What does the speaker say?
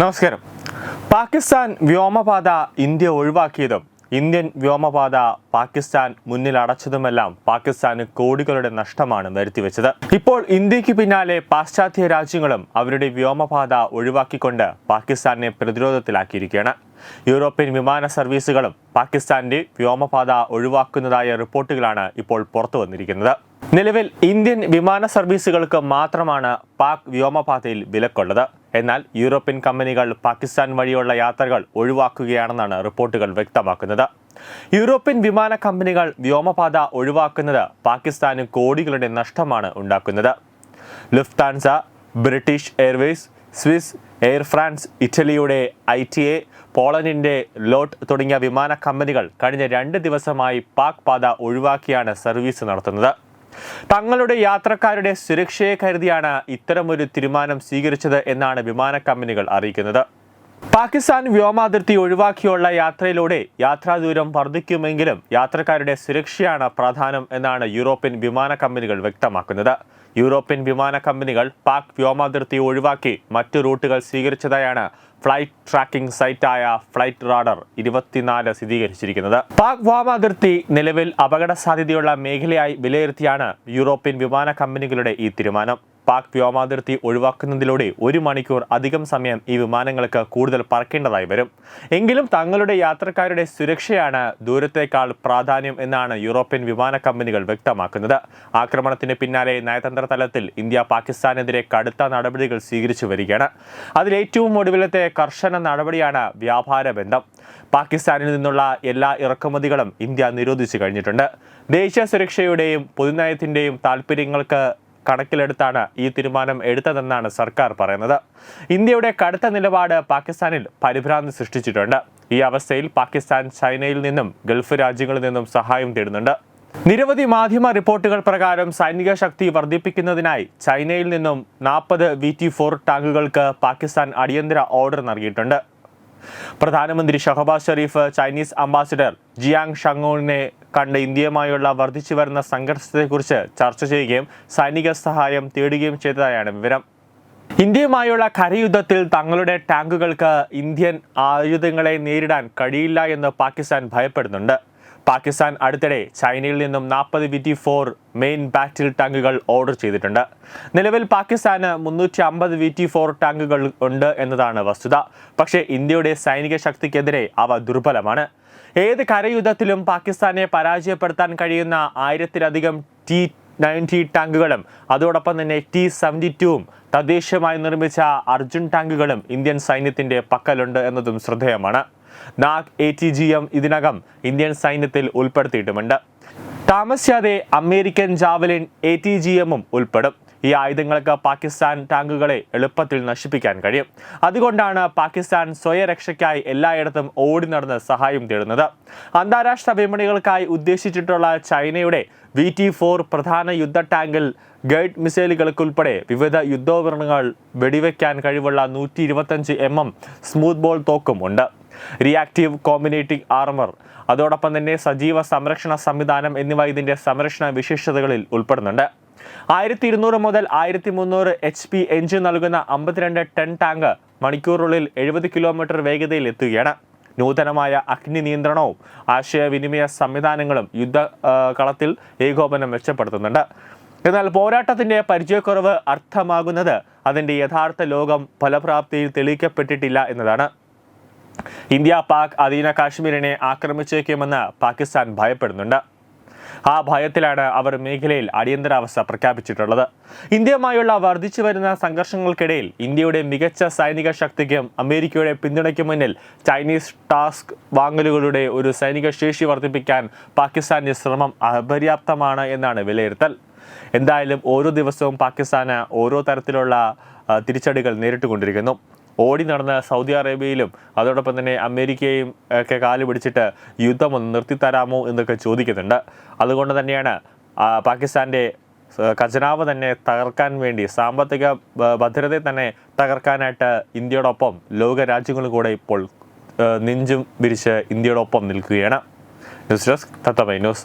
നമസ്കാരം. പാകിസ്ഥാൻ വ്യോമപാത ഇന്ത്യ ഒഴിവാക്കിയതും ഇന്ത്യൻ വ്യോമപാത പാകിസ്ഥാൻ മുന്നിൽ അടച്ചതുമെല്ലാം പാകിസ്ഥാന് കോടികളുടെ നഷ്ടമാണ് വരുത്തിവെച്ചത്. ഇപ്പോൾ ഇന്ത്യയ്ക്ക് പിന്നാലെ പാശ്ചാത്യ രാജ്യങ്ങളും അവരുടെ വ്യോമപാത ഒഴിവാക്കിക്കൊണ്ട് പാകിസ്ഥാനെ പ്രതിരോധത്തിലാക്കിയിരിക്കുകയാണ്. യൂറോപ്യൻ വിമാന സർവീസുകളും പാകിസ്ഥാന്റെ വ്യോമപാത ഒഴിവാക്കുന്നതായ റിപ്പോർട്ടുകളാണ് ഇപ്പോൾ പുറത്തു വന്നിരിക്കുന്നത്. നിലവിൽ ഇന്ത്യൻ വിമാന സർവീസുകൾക്ക് മാത്രമാണ് പാക് വ്യോമപാതയിൽ വിലക്കുള്ളത്. എന്നാൽ യൂറോപ്യൻ കമ്പനികൾ പാകിസ്ഥാൻ വഴിയുള്ള യാത്രകൾ ഒഴിവാക്കുകയാണെന്നാണ് റിപ്പോർട്ടുകൾ വ്യക്തമാക്കുന്നത്. യൂറോപ്യൻ വിമാന കമ്പനികൾ വ്യോമപാത ഒഴിവാക്കുന്നത് പാകിസ്ഥാന് കോടികളുടെ നഷ്ടമാണ് ഉണ്ടാക്കുന്നത്. Lufthansa British airways Swiss air France ഇറ്റലിയുടെ ഐ ടി എ പോളണ്ടിന്റെ ലോട്ട് തുടങ്ങിയ വിമാന കമ്പനികൾ കഴിഞ്ഞ രണ്ട് ദിവസമായി പാക് പാത ഒഴിവാക്കിയാണ് സർവീസ് നടത്തുന്നത്. തങ്ങളുടെ യാത്രക്കാരുടെ സുരക്ഷയെ കരുതിയാണ് ഇത്തരമൊരു തീരുമാനം സ്വീകരിച്ചത് എന്നാണ് വിമാന കമ്പനികൾ അറിയിക്കുന്നത്. പാകിസ്ഥാൻ വ്യോമാതിർത്തി ഒഴിവാക്കിയുള്ള യാത്രയിലൂടെ യാത്രാദൂരം വർദ്ധിക്കുമെങ്കിലും യാത്രക്കാരുടെ സുരക്ഷയാണ് പ്രധാനം എന്നാണ് യൂറോപ്യൻ വിമാന കമ്പനികൾ വ്യക്തമാക്കുന്നത്. യൂറോപ്യൻ വിമാന കമ്പനികൾ പാക് വ്യോമാതിർത്തി ഒഴിവാക്കി മറ്റു റൂട്ടുകൾ സ്വീകരിച്ചതായാണ് ഫ്ലൈറ്റ് ട്രാക്കിംഗ് സൈറ്റായ ഫ്ലൈറ്റ് റാഡർ ഇരുപത്തിനാല് സ്ഥിരീകരിച്ചിരിക്കുന്നത്. പാക് വ്യോമാതിർത്തി നിലവിൽ അപകട സാധ്യതയുള്ള മേഖലയായി വിലയിരുത്തിയാണ് യൂറോപ്യൻ വിമാന കമ്പനികളുടെ ഈ തീരുമാനം. പാക് വ്യോമാതിർത്തി ഒഴിവാക്കുന്നതിലൂടെ ഒരു മണിക്കൂർ അധികം സമയം ഈ വിമാനങ്ങൾക്ക് കൂടുതൽ പറക്കേണ്ടതായി വരും. എങ്കിലും തങ്ങളുടെ യാത്രക്കാരുടെ സുരക്ഷയാണ് ദൂരത്തേക്കാൾ പ്രാധാന്യം എന്നാണ് യൂറോപ്യൻ വിമാന കമ്പനികൾ വ്യക്തമാക്കുന്നത്. ആക്രമണത്തിന് പിന്നാലെ നയതന്ത്ര തലത്തിൽ ഇന്ത്യ പാകിസ്ഥാനെതിരെ കടുത്ത നടപടികൾ സ്വീകരിച്ചു വരികയാണ്. അതിലേറ്റവും ഒടുവിലത്തെ കർശന നടപടിയാണ് വ്യാപാര ബന്ധം. പാകിസ്ഥാനിൽ നിന്നുള്ള എല്ലാ ഇറക്കുമതികളും ഇന്ത്യ നിരോധിച്ചു കഴിഞ്ഞിട്ടുണ്ട്. ദേശീയ സുരക്ഷയുടെയും പൊതുനയത്തിന്റെയും താൽപ്പര്യങ്ങൾക്ക് കണക്കിലെടുത്താണ് ഈ തീരുമാനം എടുത്തതെന്നാണ് സർക്കാർ പറയുന്നത്. ഇന്ത്യയുടെ കടുത്ത നിലപാട് പാകിസ്ഥാനിൽ പരിഭ്രാന്തി സൃഷ്ടിച്ചിട്ടുണ്ട്. ഈ അവസ്ഥയിൽ പാകിസ്ഥാൻ ചൈനയിൽ നിന്നും ഗൾഫ് രാജ്യങ്ങളിൽ നിന്നും സഹായം തേടുന്നുണ്ട്. നിരവധി മാധ്യമ റിപ്പോർട്ടുകൾ പ്രകാരം സൈനിക ശക്തി വർദ്ധിപ്പിക്കുന്നതിനായി ചൈനയിൽ നിന്നും നാൽപ്പത് വി ടി ഫോർ ടാങ്കുകൾക്ക് പാകിസ്ഥാൻ അടിയന്തര ഓർഡർ നൽകിയിട്ടുണ്ട്. പ്രധാനമന്ത്രി Shahbaz Sharif Chinese ambassador Jiang ഷങ്ങോണിനെ കണ്ട് ഇന്ത്യയുമായുള്ള വർദ്ധിച്ചു വരുന്ന സംഘർഷത്തെക്കുറിച്ച് ചർച്ച ചെയ്യുകയും സൈനിക സഹായം തേടുകയും ചെയ്തതായാണ് വിവരം. ഇന്ത്യയുമായുള്ള കരയുദ്ധത്തിൽ തങ്ങളുടെ ടാങ്കുകൾക്ക് ഇന്ത്യൻ ആയുധങ്ങളെ നേരിടാൻ കഴിയില്ല എന്ന് പാകിസ്ഥാൻ ഭയപ്പെടുന്നുണ്ട്. പാകിസ്ഥാൻ അടുത്തിടെ ചൈനയിൽ നിന്നും നാൽപ്പത് വിറ്റി ഫോർ മെയിൻ ബാറ്റിൽ ടാങ്കുകൾ ഓർഡർ ചെയ്തിട്ടുണ്ട്. നിലവിൽ പാകിസ്ഥാന് മുന്നൂറ്റി അമ്പത് വിറ്റി ഫോർ ടാങ്കുകൾ ഉണ്ട് എന്നതാണ് വസ്തുത. പക്ഷേ ഇന്ത്യയുടെ സൈനിക ശക്തിക്കെതിരെ അവ ദുർബലമാണ്. ഏത് കരയുദ്ധത്തിലും പാകിസ്ഥാനെ പരാജയപ്പെടുത്താൻ കഴിയുന്ന ആയിരത്തിലധികം ടി നയന്റി ടാങ്കുകളും അതോടൊപ്പം തന്നെ ടി സെവന്റി ടുവും തദ്ദേശീയമായി നിർമ്മിച്ച അർജുൻ ടാങ്കുകളും ഇന്ത്യൻ സൈന്യത്തിന്റെ പക്കലുണ്ട് എന്നതും ശ്രദ്ധേയമാണ്. Nag A T G M ഇതിനകം ഇന്ത്യൻ സൈന്യത്തിൽ ഉൾപ്പെടുത്തിയിട്ടുമുണ്ട്. താമസിയാതെ American Javelin A T G എമ്മും ഉൾപ്പെടും. ഈ ആയുധങ്ങൾക്ക് പാകിസ്ഥാൻ ടാങ്കുകളെ എളുപ്പത്തിൽ നശിപ്പിക്കാൻ കഴിയും. അതുകൊണ്ടാണ് പാകിസ്ഥാൻ സ്വയരക്ഷയ്ക്കായി എല്ലായിടത്തും ഓടി നടന്ന് സഹായം തേടുന്നത്. അന്താരാഷ്ട്ര വിപണികൾക്കായി ഉദ്ദേശിച്ചിട്ടുള്ള ചൈനയുടെ വി ടി ഫോർ പ്രധാന യുദ്ധ ടാങ്കിൽ ഗൈഡ് മിസൈലുകൾക്കുൾപ്പെടെ വിവിധ യുദ്ധോപകരണങ്ങൾ വെടിവെക്കാൻ കഴിവുള്ള നൂറ്റി ഇരുപത്തഞ്ച് എം എം സ്മൂത്ത് ബോൾ തോക്കും ഉണ്ട്. റിയാക്റ്റീവ് കോമ്പിനേറ്റിംഗ് ആർമർ അതോടൊപ്പം തന്നെ സജീവ സംരക്ഷണ സംവിധാനം എന്നിവ ഇതിന്റെ സംരക്ഷണ വിശേഷതകളിൽ ഉൾപ്പെടുന്നുണ്ട്. ആയിരത്തി ഇരുന്നൂറ് മുതൽ ആയിരത്തി മുന്നൂറ് എച്ച് പി എഞ്ചിൻ നൽകുന്ന അമ്പത്തിരണ്ട് ടൺ ടാങ്ക് മണിക്കൂറുകളിൽ എഴുപത് കിലോമീറ്റർ വേഗതയിൽ എത്തുകയാണ്. നൂതനമായ അഗ്നി നിയന്ത്രണവും ആശയവിനിമയ സംവിധാനങ്ങളും യുദ്ധ കളത്തിൽ ഏകോപനം മെച്ചപ്പെടുത്തുന്നുണ്ട്. എന്നാൽ പോരാട്ടത്തിന്റെ പരിചയക്കുറവ് അർത്ഥമാകുന്നത് അതിന്റെ യഥാർത്ഥ ലോകം ഫലപ്രാപ്തിയിൽ തെളിയിക്കപ്പെട്ടിട്ടില്ല എന്നതാണ്. ഇന്ത്യ പാക് അധീന കാശ്മീരിനെ ആക്രമിച്ചേക്കുമെന്ന് പാകിസ്ഥാൻ ഭയപ്പെടുന്നുണ്ട്. ആ ഭയത്തിലാണ് അവർ മേഖലയിൽ അടിയന്തരാവസ്ഥ പ്രഖ്യാപിച്ചിട്ടുള്ളത്. ഇന്ത്യയുമായുള്ള വർദ്ധിച്ചു വരുന്ന സംഘർഷങ്ങൾക്കിടയിൽ ഇന്ത്യയുടെ മികച്ച സൈനിക ശക്തിക്കും അമേരിക്കയുടെ പിന്തുണയ്ക്കും മുന്നിൽ ചൈനീസ് ടാസ്ക് വാങ്ങലുകളുടെ ഒരു സൈനിക ശേഷി വർദ്ധിപ്പിക്കാൻ പാകിസ്ഥാന്റെ ശ്രമം അപര്യാപ്തമാണ് എന്നാണ് വിലയിരുത്തൽ. എന്തായാലും ഓരോ ദിവസവും പാകിസ്ഥാന് ഓരോ തരത്തിലുള്ള തിരിച്ചടികൾ നേരിട്ടുകൊണ്ടിരിക്കുന്നു. ഓടി നടന്ന് സൗദി അറേബ്യയിലും അതോടൊപ്പം തന്നെ അമേരിക്കയും ഒക്കെ കാൽ പിടിച്ചിട്ട് യുദ്ധം ഒന്ന് നിർത്തിത്തരാമോ എന്നൊക്കെ ചോദിക്കുന്നുണ്ട്. അതുകൊണ്ട് തന്നെയാണ് പാകിസ്ഥാന്റെ ഖജനാവ് തന്നെ തകർക്കാൻ വേണ്ടി സാമ്പത്തിക ഭദ്രതയെ തന്നെ തകർക്കാനായിട്ട് ഇന്ത്യയോടൊപ്പം ലോക രാജ്യങ്ങളും കൂടെ ഇപ്പോൾ നെഞ്ചും വിരിച്ച് ഇന്ത്യയോടൊപ്പം നിൽക്കുകയാണ്. News desk Thathamai news.